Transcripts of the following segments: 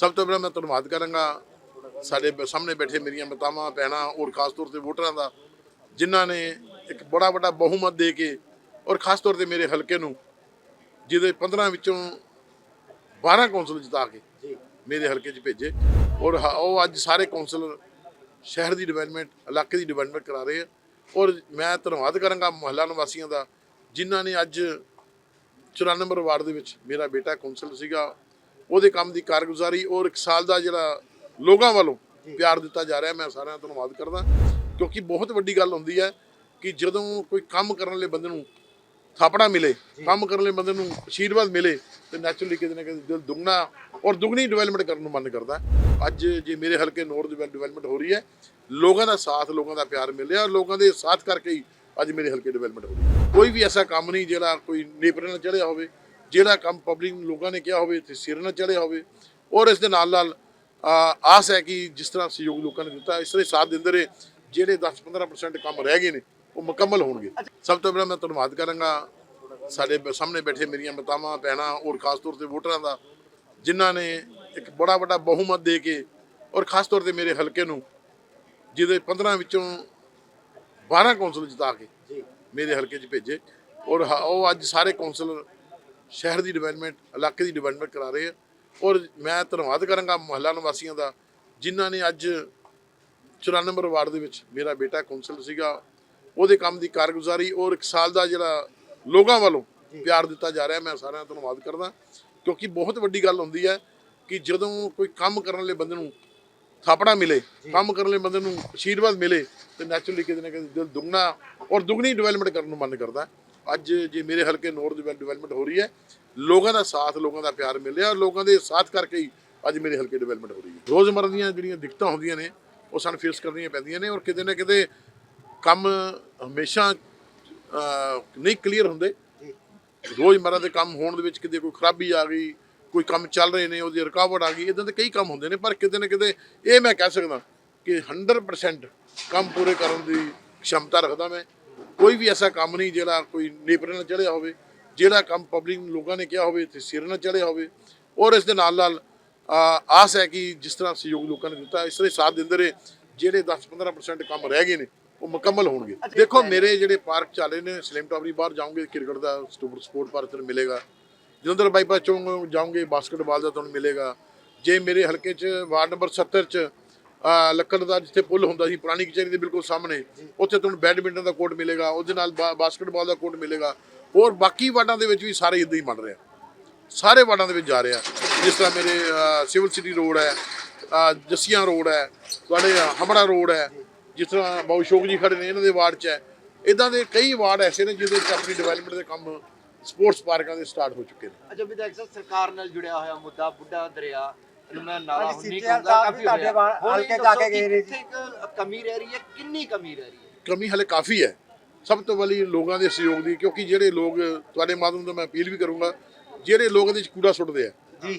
ਸਭ ਤੋਂ ਪਹਿਲਾਂ ਮੈਂ ਧੰਨਵਾਦ ਕਰਾਂਗਾ ਸਾਡੇ ਸਾਹਮਣੇ ਬੈਠੇ ਮੇਰੀਆਂ ਮਾਤਾਵਾਂ ਭੈਣਾਂ ਔਰ ਖਾਸ ਤੌਰ ਤੇ ਵੋਟਰਾਂ ਦਾ ਜਿਨ੍ਹਾਂ ਨੇ ਇੱਕ ਬੜਾ ਵੱਡਾ ਬਹੁਮਤ ਦੇ ਕੇ ਔਰ ਖਾਸ ਤੌਰ ਤੇ ਮੇਰੇ ਹਲਕੇ ਨੂੰ ਜਿਹਦੇ 15 ਵਿੱਚੋਂ 12 ਕੌਂਸਲ ਜਿਤਾ ਕੇ ਮੇਰੇ ਹਲਕੇ 'ਚ ਭੇਜੇ। ਔਰ ਉਹ ਅੱਜ ਸਾਰੇ ਕੌਂਸਲਰ ਸ਼ਹਿਰ ਦੀ ਡਿਵੈਲਪਮੈਂਟ ਇਲਾਕੇ ਦੀ ਡਿਵੈਲਪਮੈਂਟ ਕਰਾ ਰਹੇ ਆ। ਔਰ ਮੈਂ ਧੰਨਵਾਦ ਕਰਾਂਗਾ ਮੁਹੱਲਾ ਨਿਵਾਸੀਆਂ ਦਾ ਜਿਨ੍ਹਾਂ ਨੇ ਅੱਜ 94 ਨੰਬਰ ਵਾਰਡ ਦੇ ਵਿੱਚ ਮੇਰਾ ਬੇਟਾ ਕੌਂਸਲਰ ਸੀਗਾ। ਉਹਦੇ ਕੰਮ ਦੀ ਕਾਰਗੁਜ਼ਾਰੀ ਔਰ ਇੱਕ ਸਾਲ ਦਾ ਜਿਹੜਾ ਲੋਕਾਂ ਵੱਲੋਂ ਪਿਆਰ ਦਿੱਤਾ ਜਾ ਰਿਹਾ ਮੈਂ ਸਾਰਿਆਂ ਦਾ ਧੰਨਵਾਦ ਕਰਦਾ। ਕਿਉਂਕਿ ਬਹੁਤ ਵੱਡੀ ਗੱਲ ਹੁੰਦੀ ਹੈ ਕਿ ਜਦੋਂ ਕੋਈ ਕੰਮ ਕਰਨ ਵਾਲੇ ਬੰਦੇ ਨੂੰ ਥਾਪੜਾ ਮਿਲੇ ਕੰਮ ਕਰਨ ਵਾਲੇ ਬੰਦੇ ਨੂੰ ਆਸ਼ੀਰਵਾਦ ਮਿਲੇ ਤੇ ਨੈਚੁਰਲੀ ਕਿਤੇ ਨਾ ਕਿਤੇ ਦਿਲ ਦੁਗਣਾ ਔਰ ਦੁਗਣੀ ਡਿਵੈਲਪਮੈਂਟ ਕਰਨ ਨੂੰ ਮਨ ਕਰਦਾ। ਅੱਜ ਜੇ ਮੇਰੇ ਹਲਕੇ ਨੌਰ ਦੀ ਡਿਵੈਲਪਮੈਂਟ ਹੋ ਰਹੀ ਹੈ ਲੋਕਾਂ ਦਾ ਸਾਥ ਲੋਕਾਂ ਦਾ ਪਿਆਰ ਮਿਲਿਆ ਔਰ ਲੋਕਾਂ ਦੇ ਸਾਥ ਕਰਕੇ ਹੀ ਅੱਜ ਮੇਰੇ ਹਲਕੇ ਡਿਵੈਲਪਮੈਂਟ ਹੋ ਰਹੀ ਹੈ। ਕੋਈ ਵੀ ਐਸਾ ਕੰਮ ਨਹੀਂ ਜਿਹੜਾ ਕੋਈ ਨੇਪਰੇ ਨਾਲ ਚੜਿਆ ਹੋਵੇ ਜਿਹੜਾ ਕੰਮ ਪਬਲਿਕ ਲੋਕਾਂ ਨੇ ਕਿਹਾ ਹੋਵੇ ਤੇ ਸਿਰ ਨਾਲ ਚੜਿਆ ਹੋਵੇ ਔਰ ਇਸ ਦੇ ਨਾਲ ਨਾਲ ਆਸ ਹੈ ਕਿ ਜਿਸ ਤਰ੍ਹਾਂ ਸਹਿਯੋਗ ਲੋਕਾਂ ਨੇ ਦਿੱਤਾ ਇਸ ਤਰ੍ਹਾਂ ਸਾਥ ਦਿੰਦੇ ਰਹੇ ਜਿਹੜੇ 10-15% ਕੰਮ ਰਹਿ ਗਏ ਨੇ ਉਹ ਮੁਕੰਮਲ ਹੋਣਗੇ। ਸਭ ਤੋਂ ਪਹਿਲਾਂ ਮੈਂ ਧੰਨਵਾਦ ਕਰਾਂਗਾ ਸਾਡੇ ਸਾਹਮਣੇ ਬੈਠੇ ਮੇਰੀਆਂ ਮਾਤਾਵਾਂ ਭੈਣਾਂ ਔਰ ਖਾਸ ਤੌਰ ਤੇ ਵੋਟਰਾਂ ਦਾ ਜਿਨ੍ਹਾਂ ਨੇ ਇੱਕ ਬੜਾ ਵੱਡਾ ਬਹੁਮਤ ਦੇ ਕੇ ਔਰ ਖਾਸ ਤੌਰ ਤੇ ਮੇਰੇ ਹਲਕੇ ਨੂੰ ਜਿਹਦੇ 15 ਵਿੱਚੋਂ 12 ਕੌਂਸਲ ਜਿਤਾ ਕੇ ਮੇਰੇ ਹਲਕੇ 'ਚ ਭੇਜੇ ਔਰ ਉਹ ਅੱਜ ਸਾਰੇ ਕੌਂਸਲਰ ਸ਼ਹਿਰ ਦੀ ਡਿਵੈਲਪਮੈਂਟ ਇਲਾਕੇ ਦੀ ਡਿਵੈਲਪਮੈਂਟ ਕਰਾ ਰਹੇ ਆ। ਔਰ ਮੈਂ ਧੰਨਵਾਦ ਕਰਾਂਗਾ ਮੁਹੱਲਾ ਨਿਵਾਸੀਆਂ ਦਾ ਜਿਨ੍ਹਾਂ ਨੇ ਅੱਜ 94 ਨੰਬਰ ਵਾਰਡ ਦੇ ਵਿੱਚ ਮੇਰਾ ਬੇਟਾ ਕੌਂਸਲਰ ਸੀਗਾ। ਉਹਦੇ ਕੰਮ ਦੀ ਕਾਰਗੁਜ਼ਾਰੀ ਔਰ ਇੱਕ ਸਾਲ ਦਾ ਜਿਹੜਾ ਲੋਕਾਂ ਵੱਲੋਂ ਪਿਆਰ ਦਿੱਤਾ ਜਾ ਰਿਹਾ ਮੈਂ ਸਾਰਿਆਂ ਦਾ ਧੰਨਵਾਦ ਕਰਦਾ। ਕਿਉਂਕਿ ਬਹੁਤ ਵੱਡੀ ਗੱਲ ਹੁੰਦੀ ਹੈ ਕਿ ਜਦੋਂ ਕੋਈ ਕੰਮ ਕਰਨ ਵਾਲੇ ਬੰਦੇ ਨੂੰ ਥਾਪੜਾ ਮਿਲੇ ਕੰਮ ਕਰਨ ਵਾਲੇ ਬੰਦੇ ਨੂੰ ਆਸ਼ੀਰਵਾਦ ਮਿਲੇ ਤੇ ਨੈਚੁਰਲੀ ਕਿਤੇ ਨਾ ਕਿਤੇ ਦਿਲ ਦੁਗਣਾ ਔਰ ਦੁਗਣੀ ਡਿਵੈਲਪਮੈਂਟ ਕਰਨ ਨੂੰ ਮਨ ਕਰਦਾ। ਅੱਜ ਜੇ ਮੇਰੇ ਹਲਕੇ ਨੌਰ ਦੀ ਡਿਵੈਲਪਮੈਂਟ ਹੋ ਰਹੀ ਹੈ, ਲੋਕਾਂ ਦਾ ਸਾਥ, ਲੋਕਾਂ ਦਾ ਪਿਆਰ ਮਿਲਿਆ ਔਰ ਲੋਕਾਂ ਦੇ ਸਾਥ ਕਰਕੇ ਹੀ ਅੱਜ ਮੇਰੇ ਹਲਕੇ ਡਿਵੈਲਪਮੈਂਟ ਹੋ ਰਹੀ ਹੈ। ਰੋਜ਼ਮਰਰਾ ਦੀਆਂ ਜਿਹੜੀਆਂ ਦਿੱਕਤਾਂ ਹੁੰਦੀਆਂ ਨੇ, ਉਹ ਸਾਨੂੰ ਫੇਸ ਕਰਨੀਆਂ ਪੈਂਦੀਆਂ ਨੇ ਔਰ ਕਿਤੇ ਨਾ ਕਿਤੇ ਕੰਮ ਹਮੇਸ਼ਾ ਨਹੀਂ ਕਲੀਅਰ ਹੁੰਦੇ। ਰੋਜ਼ਮਰਰਾ ਦੇ ਕੰਮ ਹੋਣ ਦੇ ਵਿੱਚ ਕਿਤੇ ਕੋਈ ਖਰਾਬੀ ਆ ਗਈ, ਕੋਈ ਕੰਮ ਚੱਲ ਰਹੇ ਨੇ, ਉਹਦੀ ਰੁਕਾਵਟ ਆ ਗਈ ਇਦਾਂ ਦੇ ਕਈ ਕੰਮ ਹੁੰਦੇ ਨੇ, ਪਰ ਕਿਤੇ ਨਾ ਕਿਤੇ ਇਹ ਮੈਂ ਕਹਿ ਸਕਦਾ ਕਿ 100% ਕੰਮ ਪੂਰੇ ਕਰਨ ਦੀ ਖਮਤਾ ਰੱਖਦਾ ਮੈਂ। ਕੋਈ ਵੀ ਐਸਾ ਕੰਮ ਨਹੀਂ ਜਿਹੜਾ ਕੋਈ ਨੇਪਰੇ ਨਾਲ ਚੜਿਆ ਹੋਵੇ ਜਿਹੜਾ ਕੰਮ ਪਬਲਿਕ ਲੋਕਾਂ ਨੇ ਕਿਹਾ ਹੋਵੇ ਤੇ ਸਿਰ ਨਾਲ ਚੜਿਆ ਹੋਵੇ। ਔਰ ਇਸ ਦੇ ਨਾਲ ਨਾਲ ਆਸ ਹੈ ਕਿ ਜਿਸ ਤਰ੍ਹਾਂ ਸਹਿਯੋਗ ਲੋਕਾਂ ਨੇ ਦਿੱਤਾ ਇਸ ਤਰ੍ਹਾਂ ਸਾਥ ਦਿੰਦੇ ਰਹੇ ਜਿਹੜੇ 10-15% ਕੰਮ ਰਹਿ ਗਏ ਨੇ ਉਹ ਮੁਕੰਮਲ ਹੋਣਗੇ। ਦੇਖੋ ਮੇਰੇ ਜਿਹੜੇ ਪਾਰਕ ਚੱਲੇ ਨੇ ਸਲਿਮ ਟਾਵਰੀ ਬਾਹਰ ਜਾਓਗੇ ਕ੍ਰਿਕਟ ਦਾ ਸਪੋਰਟ ਪਾਰਕ ਤੁਹਾਨੂੰ ਮਿਲੇਗਾ। ਜਲੰਧਰ ਬਾਈਪਾਸ ਚੋਂ ਜਾਓਗੇ ਬਾਸਕਟਬਾਲ ਦਾ ਤੁਹਾਨੂੰ ਮਿਲੇਗਾ। ਜੇ ਮੇਰੇ ਹਲਕੇ 'ਚ ਵਾਰਡ ਨੰਬਰ 70 'ਚ ਲੱਕੜ ਦਾ ਜਿੱਥੇ ਪੁੱਲ ਹੁੰਦਾ ਸੀ, ਪੁਰਾਣੀ ਕਚਹਿਰੀ ਦੇ ਬਿਲਕੁਲ ਸਾਹਮਣੇ, ਉੱਥੇ ਤੁਹਾਨੂੰ ਬੈਡਮਿੰਟਨ ਦਾ ਕੋਰਟ ਮਿਲੇਗਾ, ਉਹਦੇ ਨਾਲ ਬਾਸਕਟਬਾਲ ਦਾ ਕੋਰਟ ਮਿਲੇਗਾ, ਹੋਰ ਬਾਕੀ ਵਾਰਡਾਂ ਦੇ ਵਿੱਚ ਵੀ ਸਾਰੇ ਇਦਾਂ ਹੀ ਬਣ ਰਿਹਾ ਸਾਰੇ ਵਾਰਡਾਂ ਦੇ ਵਿੱਚ ਜਾ ਰਿਹਾ ਜਿਸ ਤਰ੍ਹਾਂ ਮੇਰੇ ਸਿਵਲ ਸਿਟੀ ਰੋਡ ਹੈ ਜੱਸੀਆਂ ਰੋਡ ਹੈ, ਤੁਹਾਡੇ ਹਮੜਾ ਰੋਡ ਹੈ, ਜਿਸ ਤਰ੍ਹਾਂ ਬਾਉ ਸ਼ੋਕ ਜੀ ਖੜੇ ਨੇ, ਇਹਨਾਂ ਦੇ ਵਾਰਡ 'ਚ ਹੈ। ਇਦਾਂ ਦੇ ਕਈ ਵਾਰਡ ਐਸੇ ਨੇ ਜਿਹਦੇ 'ਚ ਆਪਣੀ ਡਿਵੈਲਪਮੈਂਟ ਦੇ ਕੰਮ ਸਪੋਰਟਸ ਪਾਰਕਾਂ ਦੇ ਸਟਾਰਟ ਹੋ ਚੁੱਕੇ ਨੇ। ਅੱਛਾ, ਵਿਧਾਇਕ ਸਾਹਿਬ, ਸਰਕਾਰ ਨਾਲ ਜੁੜਿਆ ਹੋਇਆ ਮੁੱਦਾ, ਬੁੱਢਾ ਦਰਿਆ ਮੈਂ ਨਾਲਾ ਹਾਂਜੀ, ਹੁਣ ਨਹੀਂ ਸੀਤੀਆਲ ਕਹੂੰਗਾ ਸਾਹਿਬ ਕਾਫੀ ਵੀ ਤੁਹਾਡੇ ਹੋਇਆ। ਵਾ- ਹੁਣ ਇਹ ਹਲਕੇ ਜਾ ਕੇ ਦੱਸੋ ਕਿ ਗਏ ਨੇ ਜੀ। ਕਿੱਥੇ ਕੁ ਕਮੀ ਰਹਿ ਰਹੀ ਹੈ ਕਿੰਨੀ ਕਮੀ ਰਹਿ ਰਹੀ ਹੈ? ਕਮੀ ਹਲੇ ਕਾਫੀ ਹੈ। ਸਭ ਤੋਂ ਪਹਿਲੀ ਲੋਕਾਂ ਦੇ ਸਹਿਯੋਗ ਦੀ ਕਿਉਂਕਿ ਜਿਹੜੇ ਲੋਕ ਤੁਹਾਡੇ ਮਾਧਿਅਮ ਤੋਂ ਮੈਂ ਅਪੀਲ ਵੀ ਕਰੂੰਗਾ ਜਿਹੜੇ ਲੋਕ ਇਹਦੇ ਵਿੱਚ ਕੂੜਾ ਸੁੱਟਦੇ ਆ।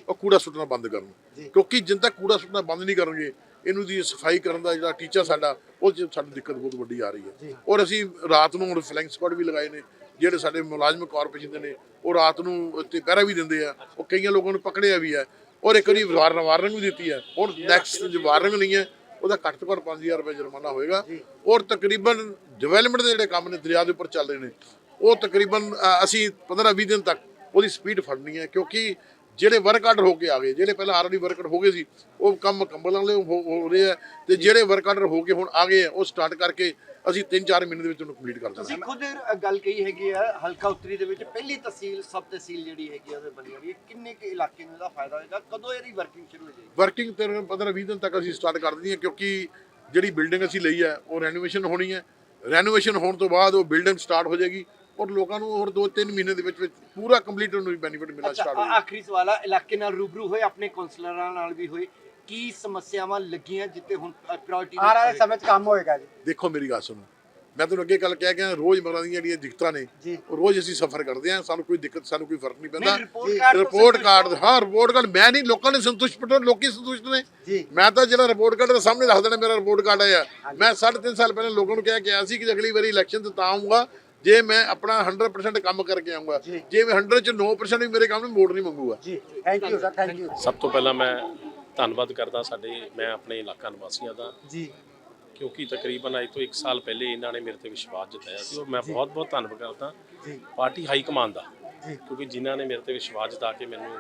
ਉਹ ਕੂੜਾ ਸੁੱਟਣਾ ਬੰਦ ਕਰਨ। ਕਿਉਂਕਿ ਜਿੰਨ ਤੱਕ ਕੂੜਾ ਸੁੱਟਣਾ ਬੰਦ ਨਹੀਂ ਕਰਨਗੇ ਇਹਨੂੰ ਦੀ ਸਫ਼ਾਈ ਕਰਨ ਦਾ ਜਿਹੜਾ ਟੀਚਾ ਸਾਡਾ ਉਹ 'ਚ ਸਾਡੀ ਦਿੱਕਤ ਬਹੁਤ ਵੱਡੀ ਆ ਰਹੀ ਹੈ। ਔਰ ਅਸੀਂ ਰਾਤ ਨੂੰ ਹੁਣ ਫਲੈਂਗ ਸਪਾਟ ਵੀ ਲਗਾਏ ਨੇ ਜਿਹੜੇ ਸਾਡੇ ਮੁਲਾਜ਼ਮ ਕਾਰਪੋਰੇਸ਼ਨ ਦੇ ਨੇ ਉਹ ਰਾਤ ਨੂੰ ਤੇ ਪਹਿਰਾ ਵੀ ਦਿੰਦੇ ਆ ਉਹ ਕਈਆਂ ਲੋਕਾਂ ਨੂੰ ਪਕੜਿਆ ਵੀ ਹੈ। ਔਰ ਇੱਕ ਵਾਰੀ ਵਾਰਨ ਵਾਰਨਿੰਗ ਵੀ ਦਿੱਤੀ ਹੈ। ਹੁਣ ਨੈਕਸਟ ਜੋ ਵਾਰਨਿੰਗ ਨਹੀਂ ਹੈ ਉਹਦਾ ਘੱਟ ਤੋਂ ਘੱਟ 5000 ਰੁਪਏ ਜੁਰਮਾਨਾ ਹੋਏਗਾ। ਔਰ ਤਕਰੀਬਨ ਡਿਵੈਲਪਮੈਂਟ ਦੇ ਜਿਹੜੇ ਕੰਮ ਨੇ ਦਰਿਆ ਦੇ ਉੱਪਰ ਚੱਲ ਰਹੇ ਨੇ ਉਹ ਤਕਰੀਬਨ ਅਸੀਂ 15-20 ਦਿਨ ਤੱਕ ਉਹਦੀ ਸਪੀਡ ਫੜਨੀ ਹੈ ਕਿਉਂਕਿ ਜਿਹੜੇ ਵਰਕ ਆਰਡਰ ਹੋ ਕੇ ਆ ਗਏ ਜਿਹੜੇ ਪਹਿਲਾਂ ਆਲਰੇਡੀ ਵਰਕ ਆਰਡਰ ਹੋ ਗਏ ਸੀ ਉਹ ਕੰਮ ਮੁਕੰਮਲ ਹੋ ਰਹੇ ਆ ਤੇ ਜਿਹੜੇ ਵਰਕ ਆਰਡਰ ਹੋ ਕੇ ਹੁਣ ਆ ਗਏ ਆ ਉਹ ਸਟਾਰਟ ਕਰਕੇ ਅਸੀਂ 3-4 ਮਹੀਨੇ ਦੇ ਵਿੱਚ ਉਹਨੂੰ ਕੰਪਲੀਟ ਕਰ ਦੇਣਾ। ਤੁਸੀਂ ਖੁਦ ਇਹ ਗੱਲ ਕਹੀ ਹੈਗੀ ਆ ਹਲਕਾ ਉੱਤਰੀ ਦੇ ਵਿੱਚ ਪਹਿਲੀ ਤਹਿਸੀਲ ਸਬ ਤਹਿਸੀਲ ਜਿਹੜੀ ਹੈਗੀ ਆ ਉਹਦੇ ਬਣੀ ਹੋਈ ਹੈ ਕਿੰਨੇ ਕੁ ਇਲਾਕੇ ਨੂੰ ਇਹਦਾ ਫਾਇਦਾ ਹੋਏਗਾ? ਕਦੋਂ ਇਹਦੀ ਵਰਕਿੰਗ ਸ਼ੁਰੂ ਹੋ ਜਾਏਗੀ? ਵਰਕਿੰਗ ਤੇ 15-20 ਦਿਨ ਤੱਕ ਅਸੀਂ ਸਟਾਰਟ ਕਰ ਦਿੰਦੇ ਹਾਂ ਕਿਉਂਕਿ ਜਿਹੜੀ ਬਿਲਡਿੰਗ ਅਸੀਂ ਲਈ ਹੈ ਉਹ ਰੈਨੋਵੇਸ਼ਨ ਹੋਣੀ ਹੈ ਰੈਨੋਵੇਸ਼ਨ ਹੋਣ ਤੋਂ ਬਾਅਦ ਉਹ ਬਿਲਡਿੰਗ ਸਟਾਰਟ ਹੋ ਜਾਏਗੀ ਔਰ ਲੋਕਾਂ ਨੂੰ ਹੋਰ 2-3 ਮਹੀਨੇ ਦੇ ਵਿੱਚ ਵਿੱਚ ਪੂਰਾ ਕੰਪਲੀਟ ਉਹਨੂੰ ਬੈਨੀਫਿਟ ਮਿਲਣਾ ਅੱਛਾ ਸਟਾਰਟ ਹੋ ਜਾਏਗਾ। ਆਖਰੀ ਸਵਾਲ ਆ ਇਲਾਕੇ ਨਾਲ ਰੂਬਰੂ ਹੋਏ ਆਪਣੇ ਕਾਉਂਸਲਰਾਂ ਨਾਲ ਵੀ ਹੋਏ ਕੀ ਸਮੱਸਿਆਵਾਂ ਲੱਗੀਆਂ ਜਿੱਤੇ ਹੁਣ ਪ੍ਰਾਇੋਰਟੀ ਆ ਰਹੇ ਸਮੇਂ 'ਚ ਕੰਮ ਹੋਏਗਾ ਜੀ। ਦੇਖੋ ਮੇਰੀ ਗੱਲ ਸੁਣੋ। ਮੈਂ ਤੁਹਾਨੂੰ ਅੱਗੇ ਗੱਲ ਕਹਿ ਗਿਆ ਰੋਜ਼ ਮਰਾਂ ਦੀਆਂ ਜਿਹੜੀਆਂ ਦਿੱਕਤਾਂ ਨੇ ਜੀ। ਉਹ ਰੋਜ਼ ਅਸੀਂ ਸਫਰ ਕਰਦੇ ਹਾਂ ਸਾਨੂੰ ਕੋਈ ਦਿੱਕਤ ਸਾਨੂੰ ਕੋਈ ਫ਼ਰਕ ਨਹੀਂ ਪੈਂਦਾ। ਰਿਪੋਰਟ ਕਾਰਡ ਹਾਂ ਰਿਪੋਰਟ ਕਾਰਡ ਮੈਂ ਨਹੀਂ ਲੋਕਾਂ ਨੇ ਸੰਤੁਸ਼ਟ ਪਟੋ ਲੋਕੀ ਸੰਤੁਸ਼ਟ ਨੇ। ਜੀ। ਮੈਂ ਤਾਂ ਜਿਹੜਾ ਰਿਪੋਰਟ ਕਾਰਡ ਦੇ ਸਾਹਮਣੇ ਰੱਖ ਦੇਣਾ ਮੇਰਾ ਰਿਪੋਰਟ ਕਾਰਡ ਆਇਆ। ਮੈਂ 3.5 ਸਾਲ ਪਹਿਲਾਂ ਲੋਕਾਂ ਨੂੰ ਕਹਿ ਕੇ ਆਇਆ ਸੀ ਕਿ ਅਗਲੀ ਵਾਰੀ ਇਲੈਕਸ਼ਨ ਤੇ ਤਾਂ ਆਉਂਗਾ ਜੇ ਮੈਂ ਆਪਣਾ 100% ਕੰਮ ਕਰਕੇ ਆਉਂਗਾ ਜੇ। ਮੈਂ 100 ਚ 9% ਵੀ ਮੇਰੇ ਕੰਮ ਨੂੰ ਮੋੜ ਨਹੀਂ ਮੰਗੂਗਾ। ਜੀ। Thank you sir thank you ਸਭ ਤੋਂ ਪਹਿਲਾਂ ਮੈਂ ਧੰਨਵਾਦ ਕਰਦਾ ਸਾਡੇ ਮੈਂ ਆਪਣੇ ਇਲਾਕਾ ਨਿਵਾਸੀਆਂ ਦਾ। ਜੀ। ਕਿਉਂਕਿ ਤਕਰੀਬਨ ਅੱਜ ਤੋਂ 1 ਸਾਲ ਪਹਿਲੇ ਇਹਨਾਂ ਨੇ ਮੇਰੇ ਤੇ ਵਿਸ਼ਵਾਸ ਜਤਾਇਆ ਸੀ। ਔਰ ਮੈਂ ਬਹੁਤ ਬਹੁਤ ਧੰਨਵਾਦ ਕਰਦਾ। ਜੀ। ਪਾਰਟੀ ਹਾਈ ਕਮਾਂਡ ਦਾ। ਜੀ। ਕਿਉਂਕਿ ਜਿਨ੍ਹਾਂ ਨੇ ਮੇਰੇ ਤੇ ਵਿਸ਼ਵਾਸ ਜਤਾ ਕੇ ਮੈਨੂੰ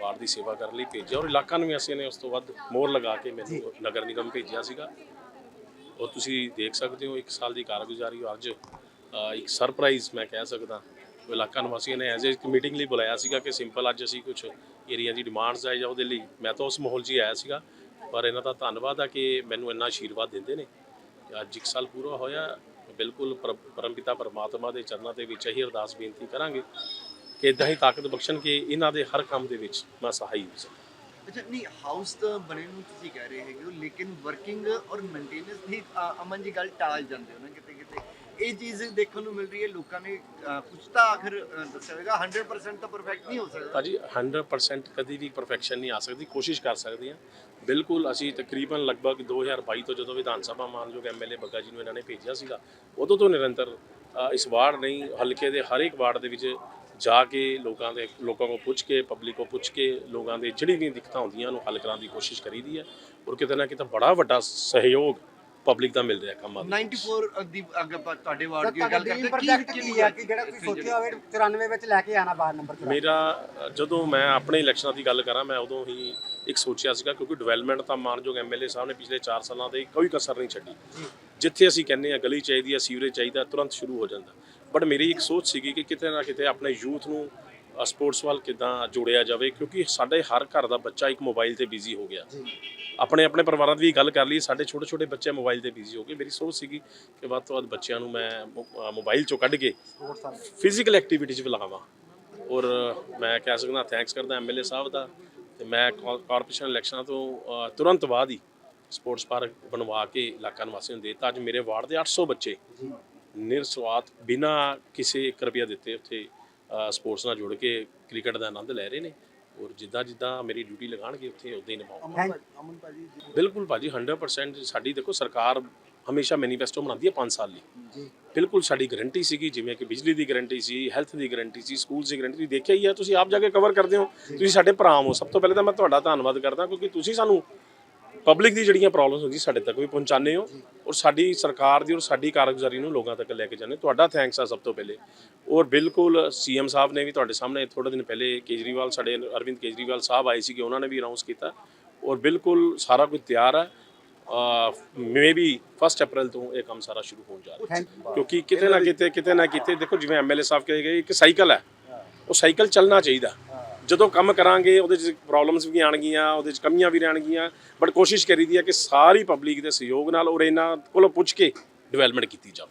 ਵਾਰਡ ਦੀ ਸੇਵਾ ਕਰਨ ਲਈ ਭੇਜਿਆ ਔਰ ਇਲਾਕਾ ਨਿਵਾਸੀਆਂ ਨੇ ਉਸ ਤੋਂ ਵੱਧ ਮੋਹਰ ਲਗਾ ਕੇ ਮੈਨੂੰ ਨਗਰ ਨਿਗਮ ਭੇਜਿਆ ਸੀਗਾ। ਔਰ ਤੁਸੀਂ ਦੇਖ ਸਕਦੇ ਹੋ 1 ਸਾਲ ਦੀ ਕਾਰਗੁਜ਼ਾਰੀ ਔਰ ਅੱਜ ਅ, ਇੱਕ ਸਰਪ੍ਰਾਈਜ਼ ਮੈਂ ਕਹਿ ਸਕਦਾ। ਉਹ ਇਲਾਕਾ ਨਿਵਾਸੀਆਂ ਨੇ ਐਜ਼ ਇੱਕ ਮੀਟਿੰਗ ਲਈ ਬੁਲਾਇਆ ਸੀਗਾ ਕਿ ਸਿੰਪਲ ਅੱਜ ਅਸੀਂ ਕੁਝ ਏਰੀਆ ਦੀ ਡਿਮਾਂਡਸ ਹੈ ਜਾਂ ਉਹਦੇ ਲਈ, ਮੈਂ ਤਾਂ ਉਸ ਮਾਹੌਲ 'ਚ ਹੀ ਆਇਆ ਸੀਗਾ। ਪਰ ਇਹਨਾਂ ਦਾ ਧੰਨਵਾਦ ਆ ਕਿ ਮੈਨੂੰ ਇੰਨਾ ਆਸ਼ੀਰਵਾਦ ਦਿੰਦੇ ਨੇ। ਅੱਜ ਇੱਕ ਸਾਲ ਪੂਰਾ ਹੋਇਆ, ਬਿਲਕੁਲ ਪਰਮਪਿਤਾ ਪਰਮਾਤਮਾ ਦੇ ਚਰਨਾਂ ਦੇ ਵਿੱਚ ਇਹੀ ਅਰਦਾਸ ਬੇਨਤੀ ਕਰਾਂਗੇ ਕਿ ਇਦਾਂ ਹੀ ਤਾਕਤ ਬਖਸ਼ਣ ਕਿ ਇਹਨਾਂ ਦੇ ਹਰ ਕੰਮ ਦੇ ਵਿੱਚ ਮੈਂ ਸਹਾਈ ਹੋ ਸਕਾਂ। ਅੱਛਾ, ਨਹੀਂ ਹਾਊਸ ਤਾਂ ਬਣੇ ਨੂੰ ਤੁਸੀਂ ਕਹਿ ਰਹੇ ਹੈਗੇ ਹੋ, ਲੇਕਿਨ ਵਰਕਿੰਗ ਔਰ ਮੇਨਟੇਨੈਂਸ ਦੀ ਅਮਨ ਜੀ ਗੱਲ ਟਾਲ ਜਾਂਦੇ ਹੋ ਨਾ ਕਿਤੇ। ਇਹ ਚੀਜ਼ ਦੇਖਣ ਨੂੰ ਮਿਲ ਰਹੀ ਹੈ ਲੋਕਾਂ ਨੇ ਅ, ਕੁਝ ਤਾਂ ਆਖਰ ਦੱਸਿਆ ਹੋਵੇਗਾ 100% ਤਾਂ ਪਰਫੈਕਟ ਨਹੀਂ ਹੋ ਸਕਦਾ। ਭਾਜੀ 100% ਕਦੀ ਵੀ ਪਰਫੈਕਸ਼ਨ ਨਹੀਂ ਆ ਸਕਦੀ ਕੋਸ਼ਿਸ਼ ਕਰ ਸਕਦੇ ਹਾਂ। ਬਿਲਕੁਲ ਅਸੀਂ ਤਕਰੀਬਨ ਲਗਭਗ 2022 ਤੋਂ ਜਦੋਂ ਵਿਧਾਨ ਸਭਾ ਮਾਨਯੋਗ ਐਮਐਲਏ ਬੱਗਾ ਜੀ ਨੂੰ ਇਹਨਾਂ ਨੇ ਭੇਜਿਆ ਸੀਗਾ ਉਦੋਂ ਤੋਂ ਨਿਰੰਤਰ ਇਸ ਵਾਰਡ ਨਹੀਂ ਹਲਕੇ ਦੇ ਹਰ ਇੱਕ ਵਾਰਡ ਦੇ ਵਿੱਚ ਜਾ ਕੇ ਲੋਕਾਂ ਦੇ ਲੋਕਾਂ ਕੋਲ ਪੁੱਛ ਕੇ ਪਬਲਿਕ ਕੋਲ ਪੁੱਛ ਕੇ ਲੋਕਾਂ ਦੇ ਜਿਹੜੀ ਵੀ ਦਿੱਕਤਾਂ ਹੁੰਦੀਆਂ ਉਹਨੂੰ ਹੱਲ ਕਰਾਉਣ ਦੀ ਕੋਸ਼ਿਸ਼ ਕਰੀਦੀ ਹੈ। ਔਰ ਕਿਤੇ ਨਾ ਕਿਤੇ ਬੜਾ ਵੱਡਾ ਸਹਿਯੋਗ ਪਬਲਿਕ ਦਾ ਮਿਲ ਰਿਹਾ ਕੰਮਾਂ ਵਿੱਚ। 94 ਦੀ ਅਗਰ ਆਪਾਂ ਤੁਹਾਡੇ ਵਾਰਡ ਦੀ ਗੱਲ ਕਰਦੇ ਪ੍ਰੋਜੈਕਟ ਕੀ ਹੈ? ਕਿ ਜਿਹੜਾ ਤੁਸੀਂ ਸੋਚਿਆ ਹੋਵੇ 94 ਵਿੱਚ ਲੈ ਕੇ ਆਣਾ ਬਾਹਰ ਨੰਬਰ 94 ਮੇਰਾ ਜਦੋਂ ਮੈਂ ਆਪਣੇ ਇਲੈਕਸ਼ਨਾਂ ਦੀ ਗੱਲ ਕਰਾਂ ਮੈਂ ਉਦੋਂ ਹੀ ਇੱਕ ਸੋਚਿਆ ਸੀਗਾ ਕਿਉਂਕਿ ਡਿਵੈਲਪਮੈਂਟ ਤਾਂ ਮਾਨਯੋਗ ਐਮਐਲਏ ਸਾਹਿਬ ਨੇ ਪਿਛਲੇ 4 ਸਾਲਾਂ ਦੇ ਕੋਈ ਕਸਰ ਨਹੀਂ ਛੱਡੀ। ਜਿੱਥੇ ਅਸੀਂ ਕਹਿੰਦੇ ਆ ਗਲੀ ਚਾਹੀਦੀ ਆ ਸੀਵਰੇਜ ਚਾਹੀਦਾ ਤੁਰੰਤ ਸ਼ੁਰੂ ਹੋ ਜਾਂਦਾ। ਬਟ ਮੇਰੀ ਇੱਕ ਸੋਚ ਸੀਗੀ ਕਿ ਕਿਤੇ ਨਾ ਕਿਤੇ ਆਪਣੇ ਯੂਥ ਨੂੰ ਸਪੋਰਟਸ ਵੱਲ ਕਿਦਾਂ ਜੋੜਿਆ ਜਾਵੇ ਕਿਉਂਕਿ ਸਾਡੇ ਹਰ ਘਰ ਦਾ ਬੱਚਾ ਇੱਕ ਮੋਬਾਈਲ ਤੇ ਬਿਜ਼ੀ ਹੋ ਗਿਆ। ਆਪਣੇ ਆਪਣੇ ਪਰਿਵਾਰਾਂ ਦੀ ਵੀ ਗੱਲ ਕਰ ਲਈ ਸਾਡੇ ਛੋਟੇ ਛੋਟੇ ਬੱਚੇ ਮੋਬਾਈਲ ਤੇ ਬਿਜ਼ੀ ਹੋ ਗਏ। ਮੇਰੀ ਸੋਚ ਸੀਗੀ ਕਿ ਵੱਧ ਤੋਂ ਵੱਧ ਬੱਚਿਆਂ ਨੂੰ ਮੈਂ ਮੋਬਾਈਲ ਚੋਂ ਕੱਢ ਕੇ ਫਿਜ਼ੀਕਲ ਐਕਟੀਵਿਟੀ 'ਚ ਬੁਲਾਵਾਂ ਔਰ ਮੈਂ ਕਹਿ ਸਕਦਾ ਥੈਂਕਸ ਕਰਦਾ ਐਮਐਲਏ ਸਾਹਿਬ ਦਾ ਤੇ ਮੈਂ ਕਾਰਪੋਰੇਸ਼ਨ ਇਲੈਕਸ਼ਨਾਂ ਤੋਂ ਤੁਰੰਤ ਬਾਅਦ ਹੀ ਸਪੋਰਟਸ ਪਾਰਕ ਬਣਵਾ ਕੇ ਇਲਾਕਾ ਨਿਵਾਸੀਆਂ ਨੂੰ ਦੇਤਾ। ਅੱਜ ਮੇਰੇ ਵਾਰਡ ਦੇ 800 ਬੱਚੇ ਨਿਰਸਵਾਰਥ ਬਿਨਾ ਕਿਸੇ 1 ਰੁਪਿਆ ਦਿੱਤੇ ਉੱਥੇ ਸਪੋਰਟਸ ਨਾਲ ਜੁੜ ਕੇ ਕ੍ਰਿਕਟ ਦਾ ਆਨੰਦ ਲੈ ਰਹੇ ਨੇ ਔਰ ਜਿੱਦਾਂ ਜਿੱਦਾਂ ਮੇਰੀ ਡਿਊਟੀ ਲਗਾਣਗੇ ਉੱਥੇ ਉਦਾਂ ਹੀ ਨਿਭਾਉਂਗਾ ਅਮਨ ਭਾਜੀ ਬਿਲਕੁਲ ਭਾਜੀ 100% ਸਾਡੀ ਦੇਖੋ ਸਰਕਾਰ ਹਮੇਸ਼ਾ ਮੈਨੀਫੈਸਟੋ ਬਣਾਉਂਦੀ ਹੈ 5 ਸਾਲ ਲਈ। ਜੀ। ਬਿਲਕੁਲ ਸਾਡੀ ਗਾਰੰਟੀ ਸੀਗੀ ਜਿਵੇਂ ਕਿ ਬਿਜਲੀ ਦੀ ਗਾਰੰਟੀ ਸੀ ਹੈਲਥ ਦੀ ਗਾਰੰਟੀ ਸੀ ਸਕੂਲ ਦੀ ਗਾਰੰਟੀ ਦੇਖਿਆ ਹੀ ਆ ਤੁਸੀਂ ਆਪ ਜਾ ਕੇ ਕਵਰ ਕਰਦੇ ਹੋ। ਤੁਸੀਂ ਸਾਡੇ ਭਰਾ ਹੋ। ਸਭ ਤੋਂ ਪਹਿਲੇ ਤਾਂ ਮੈਂ ਤੁਹਾਡਾ ਧੰਨਵਾਦ ਕਰਦਾ ਕਿਉਂਕਿ ਤੁਸੀਂ ਸਾਨੂੰ ਪਬਲਿਕ ਦੀ ਜਿਹੜੀਆਂ ਪ੍ਰੋਬਲਮਸ ਹੁੰਦੀ ਸਾਡੇ ਤੱਕ ਵੀ ਪਹੁੰਚਾਉਂਦੇ ਹੋ ਔਰ ਸਾਡੀ ਸਰਕਾਰ ਦੀ ਔਰ ਸਾਡੀ ਕਾਰਗੁਜ਼ਾਰੀ ਨੂੰ ਲੋਕਾਂ ਤੱਕ ਲੈ ਕੇ ਹੋ। ਤੁਹਾਡਾ ਥੈਂਕਸ ਆ ਸਭ ਤੋਂ ਪਹਿਲੇ। ਔਰ ਬਿਲਕੁਲ ਸੀਐਮ ਸਾਹਿਬ ਨੇ ਵੀ ਤੁਹਾਡੇ ਸਾਹਮਣੇ ਥੋੜੇ ਦਿਨ ਪਹਿਲੇ ਕੇਜਰੀਵਾਲ ਸਾਡੇ ਅਰਵਿੰਦ ਕੇਜਰੀਵਾਲ ਸਾਹਿਬ ਆਏ ਸੀ ਕਿ ਉਹਨਾਂ ਨੇ ਵੀ ਅਨਾਉਂਸ ਕੀਤਾ। ਔਰ ਬਿਲਕੁਲ ਸਾਰਾ ਕੁਝ ਤਿਆਰ ਹੈ ਮੇ ਵੀ 1 ਅਪ੍ਰੈਲ ਤੋਂ ਇਹ ਕੰਮ ਸਾਰਾ ਸ਼ੁਰੂ ਹੋਣ ਜਾ ਰਿਹਾ। ਹੈ ਕਿਉਂਕਿ ਕਿਤੇ ਨਾ ਕਿਤੇ ਕਿਤੇ ਨਾ ਕਿਤੇ ਦੇਖੋ ਜਿਵੇਂ ਐਮਐਲਏ ਸਾਹਿਬ ਕਹੇ ਗਏ ਇੱਕ ਸਾਈਕਲ ਹੈ ਉਹ ਸਾਈਕਲ ਚੱਲਣਾ ਚਾਹੀਦਾ। ਜਦੋਂ ਕੰਮ ਕਰਾਂਗੇ, ਉਹਦੇ 'ਚ ਪ੍ਰੋਬਲਮਸ ਵੀ ਆਣਗੀਆਂ ਉਹਦੇ 'ਚ ਕਮੀਆਂ ਵੀ ਰਹਿਣਗੀਆਂ ਬਟ ਕੋਸ਼ਿਸ਼ ਕਰੀਦੀ ਹੈ ਕਿ ਸਾਰੀ ਪਬਲਿਕ ਦੇ ਸਹਿਯੋਗ ਨਾਲ ਔਰ ਇਹਨਾਂ ਕੋਲੋਂ ਪੁੱਛ ਕੇ ਡਿਵੈਲਪਮੈਂਟ ਕੀਤੀ ਜਾਵੇ।